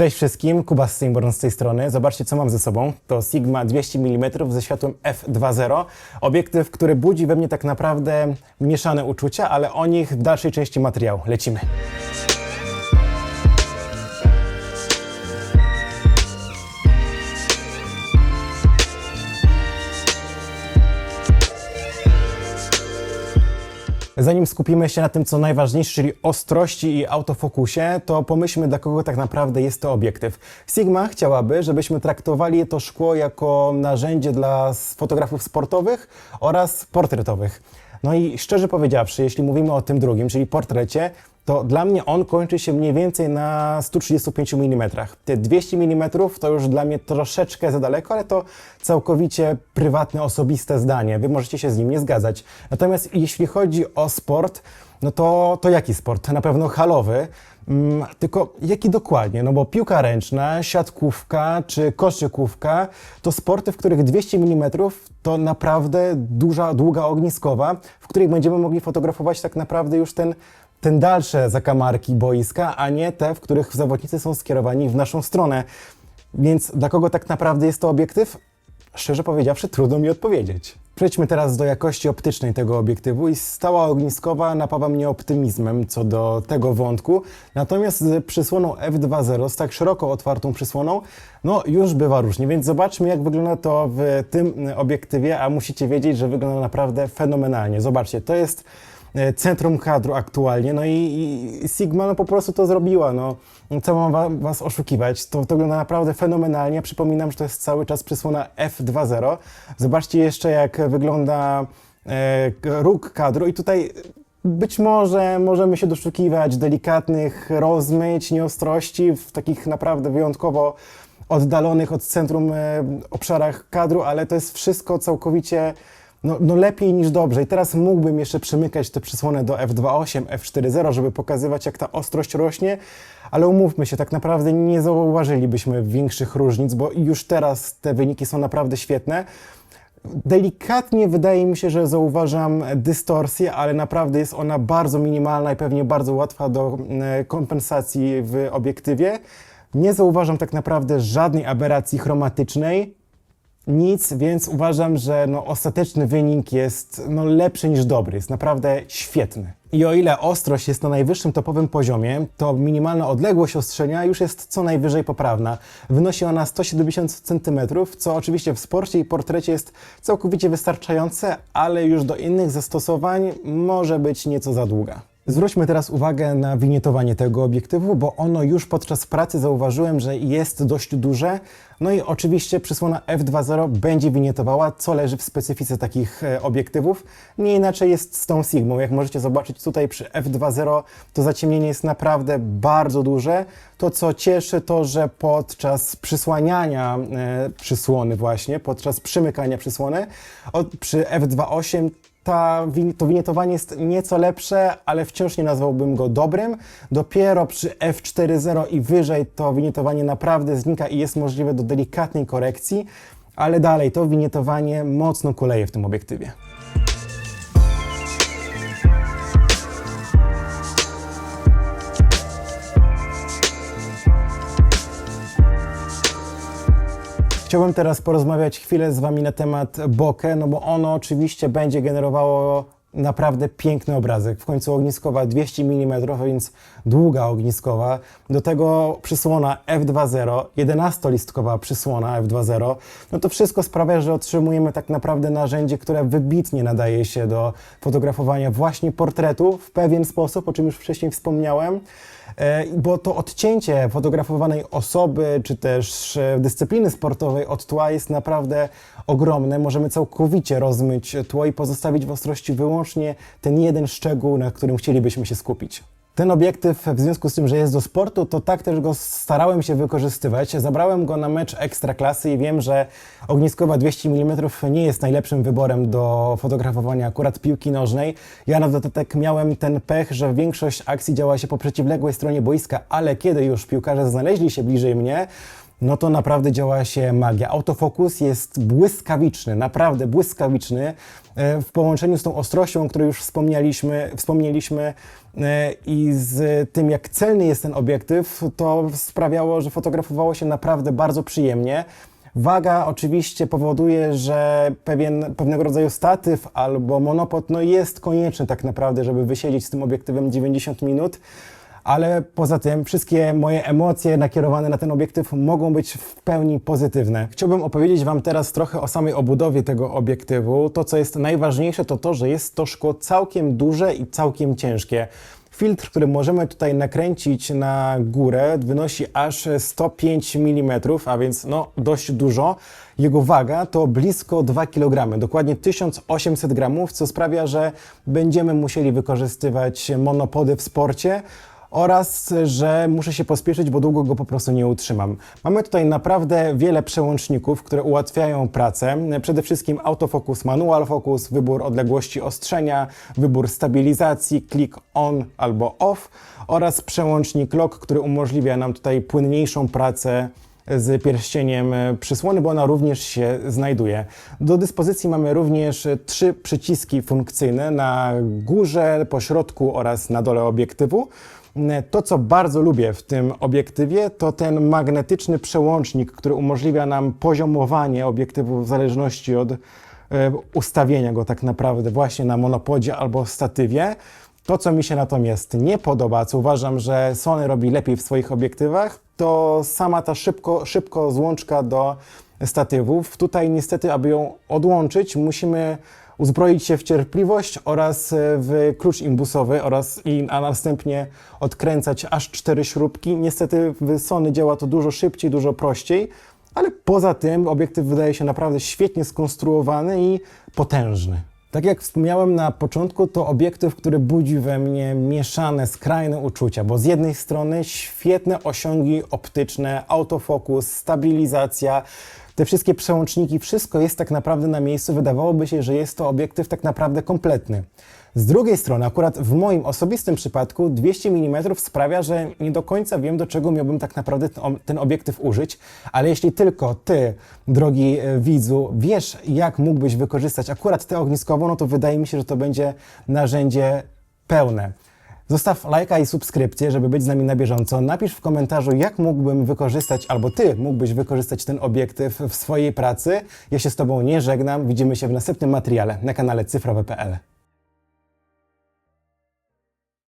Cześć wszystkim, Kuba Steinborn z tej strony. Zobaczcie, co mam ze sobą. To Sigma 200 mm ze światłem f2.0. Obiektyw, który budzi we mnie tak naprawdę mieszane uczucia, ale o nich w dalszej części materiału. Lecimy. Zanim skupimy się na tym, co najważniejsze, czyli ostrości i autofokusie, to pomyślmy, dla kogo tak naprawdę jest to obiektyw. Sigma chciałaby, żebyśmy traktowali to szkło jako narzędzie dla fotografów sportowych oraz portretowych. No i szczerze powiedziawszy, jeśli mówimy o tym drugim, czyli portrecie, to dla mnie on kończy się mniej więcej na 135 mm. Te 200 mm to już dla mnie troszeczkę za daleko, ale to całkowicie prywatne, osobiste zdanie. Wy możecie się z nim nie zgadzać. Natomiast jeśli chodzi o sport, no to, to jaki sport? Na pewno halowy. Mm, tylko jaki dokładnie? No bo piłka ręczna, siatkówka czy koszykówka to sporty, w których 200 mm to naprawdę duża, długa ogniskowa, w której będziemy mogli fotografować tak naprawdę już ten ten dalsze zakamarki boiska, a nie te, w których zawodnicy są skierowani w naszą stronę. Więc dla kogo tak naprawdę jest to obiektyw? Szczerze powiedziawszy, trudno mi odpowiedzieć. Przejdźmy teraz do jakości optycznej tego obiektywu i stała ogniskowa napawa mnie optymizmem co do tego wątku. Natomiast z przysłoną f2.0, z tak szeroko otwartą przysłoną, no już bywa różnie. Więc zobaczmy, jak wygląda to w tym obiektywie, a musicie wiedzieć, że wygląda naprawdę fenomenalnie. Zobaczcie, to jest centrum kadru aktualnie, no i, i Sigma no, po prostu to zrobiła, no. Co mam wa- was oszukiwać, to, to wygląda naprawdę fenomenalnie. Przypominam, że to jest cały czas przysłona f2.0. Zobaczcie jeszcze, jak wygląda e, róg kadru i tutaj być może możemy się doszukiwać delikatnych rozmyć, nieostrości w takich naprawdę wyjątkowo oddalonych od centrum e, obszarach kadru, ale to jest wszystko całkowicie no, no lepiej niż dobrze. I teraz mógłbym jeszcze przymykać te przysłony do f2.8, f4.0, żeby pokazywać, jak ta ostrość rośnie, ale umówmy się, tak naprawdę nie zauważylibyśmy większych różnic, bo już teraz te wyniki są naprawdę świetne. Delikatnie wydaje mi się, że zauważam dystorsję, ale naprawdę jest ona bardzo minimalna i pewnie bardzo łatwa do kompensacji w obiektywie. Nie zauważam tak naprawdę żadnej aberracji chromatycznej, nic, więc uważam, że no, ostateczny wynik jest no, lepszy niż dobry, jest naprawdę świetny. I o ile ostrość jest na najwyższym topowym poziomie, to minimalna odległość ostrzenia już jest co najwyżej poprawna. Wynosi ona 170 cm, co oczywiście w sporcie i portrecie jest całkowicie wystarczające, ale już do innych zastosowań może być nieco za długa. Zwróćmy teraz uwagę na winietowanie tego obiektywu, bo ono już podczas pracy zauważyłem, że jest dość duże. No i oczywiście przysłona f2.0 będzie winietowała, co leży w specyfice takich e, obiektywów. Nie inaczej jest z tą Sigmą. Jak możecie zobaczyć tutaj przy f2.0 to zaciemnienie jest naprawdę bardzo duże. To co cieszy to, że podczas przysłaniania e, przysłony właśnie, podczas przymykania przysłony przy f2.8 ta, to winietowanie jest nieco lepsze, ale wciąż nie nazwałbym go dobrym. Dopiero przy F4.0 i wyżej to winietowanie naprawdę znika i jest możliwe do delikatnej korekcji, ale dalej to winietowanie mocno kuleje w tym obiektywie. Chciałbym teraz porozmawiać chwilę z Wami na temat bokeh, no bo ono oczywiście będzie generowało naprawdę piękny obrazek. W końcu ogniskowa 200 mm, więc długa ogniskowa. Do tego przysłona f2.0, 11-listkowa przysłona f2.0. No to wszystko sprawia, że otrzymujemy tak naprawdę narzędzie, które wybitnie nadaje się do fotografowania właśnie portretu w pewien sposób, o czym już wcześniej wspomniałem. E, bo to odcięcie fotografowanej osoby, czy też e, dyscypliny sportowej od tła jest naprawdę ogromne. Możemy całkowicie rozmyć tło i pozostawić w ostrości wyłącznie ten jeden szczegół, na którym chcielibyśmy się skupić. Ten obiektyw, w związku z tym, że jest do sportu, to tak też go starałem się wykorzystywać. Zabrałem go na mecz ekstraklasy i wiem, że ogniskowa 200 mm nie jest najlepszym wyborem do fotografowania akurat piłki nożnej. Ja na dodatek miałem ten pech, że większość akcji działa się po przeciwległej stronie boiska, ale kiedy już piłkarze znaleźli się bliżej mnie, no to naprawdę działa się magia. Autofokus jest błyskawiczny, naprawdę błyskawiczny e, w połączeniu z tą ostrością, o której już wspomnieliśmy, wspomnieliśmy e, i z tym, jak celny jest ten obiektyw, to sprawiało, że fotografowało się naprawdę bardzo przyjemnie. Waga oczywiście powoduje, że pewien, pewnego rodzaju statyw albo monopod no jest konieczny tak naprawdę, żeby wysiedzieć z tym obiektywem 90 minut ale poza tym wszystkie moje emocje nakierowane na ten obiektyw mogą być w pełni pozytywne. Chciałbym opowiedzieć Wam teraz trochę o samej obudowie tego obiektywu. To, co jest najważniejsze, to to, że jest to szkło całkiem duże i całkiem ciężkie. Filtr, który możemy tutaj nakręcić na górę, wynosi aż 105 mm, a więc no, dość dużo. Jego waga to blisko 2 kg, dokładnie 1800 gramów, co sprawia, że będziemy musieli wykorzystywać monopody w sporcie oraz, że muszę się pospieszyć, bo długo go po prostu nie utrzymam. Mamy tutaj naprawdę wiele przełączników, które ułatwiają pracę. Przede wszystkim autofokus, manual focus, wybór odległości ostrzenia, wybór stabilizacji, klik on albo off oraz przełącznik lock, który umożliwia nam tutaj płynniejszą pracę z pierścieniem przysłony, bo ona również się znajduje. Do dyspozycji mamy również trzy przyciski funkcyjne na górze, pośrodku oraz na dole obiektywu. To, co bardzo lubię w tym obiektywie, to ten magnetyczny przełącznik, który umożliwia nam poziomowanie obiektywu w zależności od e, ustawienia go tak naprawdę właśnie na monopodzie albo statywie. To, co mi się natomiast nie podoba, co uważam, że Sony robi lepiej w swoich obiektywach, to sama ta szybko, szybko złączka do statywów. Tutaj niestety, aby ją odłączyć, musimy uzbroić się w cierpliwość oraz e, w klucz imbusowy oraz i, a następnie odkręcać aż cztery śrubki. Niestety w Sony działa to dużo szybciej, dużo prościej, ale poza tym obiektyw wydaje się naprawdę świetnie skonstruowany i potężny. Tak jak wspomniałem na początku, to obiektyw, który budzi we mnie mieszane, skrajne uczucia, bo z jednej strony świetne osiągi optyczne, autofokus, stabilizacja, te wszystkie przełączniki, wszystko jest tak naprawdę na miejscu. Wydawałoby się, że jest to obiektyw tak naprawdę kompletny. Z drugiej strony, akurat w moim osobistym przypadku 200 mm sprawia, że nie do końca wiem, do czego miałbym tak naprawdę ten obiektyw użyć, ale jeśli tylko ty, drogi e, widzu, wiesz, jak mógłbyś wykorzystać akurat tę ogniskową, no to wydaje mi się, że to będzie narzędzie pełne. Zostaw lajka i subskrypcję, żeby być z nami na bieżąco. Napisz w komentarzu, jak mógłbym wykorzystać, albo Ty mógłbyś wykorzystać ten obiektyw w swojej pracy. Ja się z Tobą nie żegnam. Widzimy się w następnym materiale na kanale cyfrowe.pl.